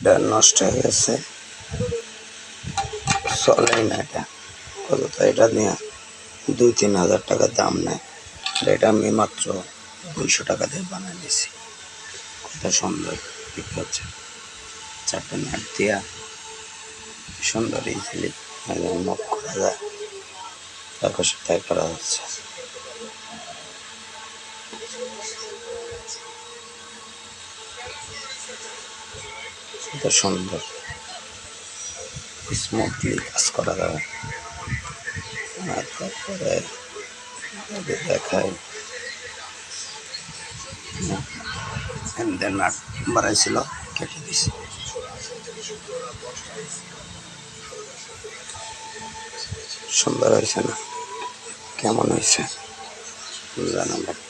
এটা নষ্ট হয়ে গেছে। চলেই না এটা। কত তো এটা নিয়ে দুই তিন হাজার টাকা দাম নেয়। এটা আমি মাত্র দুইশো টাকা দিয়ে বানিয়ে নিয়েছি কত সুন্দর দেখতে হচ্ছে। চারটে নাট দিয়া সুন্দর ইজিলি মুখ করা যায়। তারপর তাই করা যাচ্ছে কত সুন্দর স্মুথলি কাজ করা যাবে আর তারপরে দেখাই নাট বাড়াইছিল কেটে দিছি। সুন্দর হয়েছে না? কেমন হয়েছে? জানাবেন